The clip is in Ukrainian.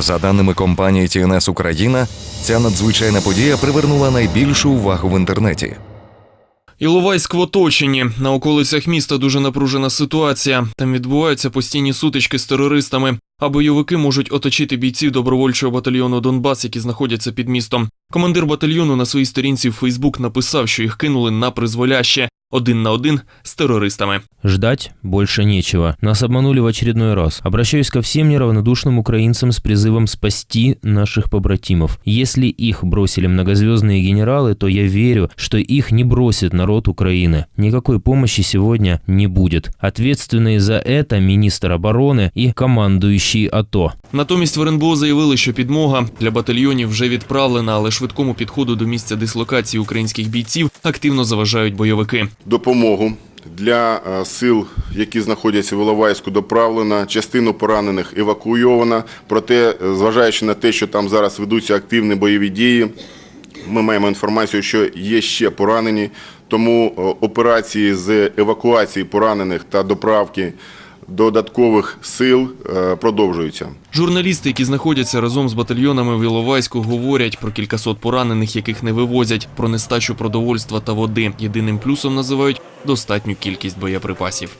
За даними компанії TNS Україна, ця надзвичайна подія привернула найбільшу увагу в інтернеті. Іловайськ в оточенні. На околицях міста дуже напружена ситуація. Там відбуваються постійні сутички з терористами, а бойовики можуть оточити бійців добровольчого батальйону Донбас, які знаходяться під містом. Командир батальйону на своїй сторінці в Фейсбук написав, що їх кинули на призволяще один на один з терористами. Ждать больше нечего. Нас обманули в очередной раз. Обращаюсь ко всем неравнодушным украинцам с призывом спасти наших побратимов. Если их бросили многозвездные генералы, то я верю, что их не бросит народ Украины. Никакой помощи сегодня не будет. Ответственные за это министр обороны и командующий АТО. Натомість в РНБО заявили, що підмога для батальйонів вже відправлена, але швидкому підходу до місця дислокації українських бійців активно заважають бойовики. допомогу для е, сил, які знаходяться в Іловайську, доправлена. Частину поранених евакуйована. Проте, е, зважаючи на те, що там зараз ведуться активні бойові дії, ми маємо інформацію, що є ще поранені. Тому е, операції з евакуації поранених та доправки додаткових сил е, продовжуються. Журналісти, які знаходяться разом з батальйонами в Іловайську, говорять про кількасот поранених, яких не вивозять, про нестачу продовольства та води. Єдиним плюсом називають достатню кількість боєприпасів.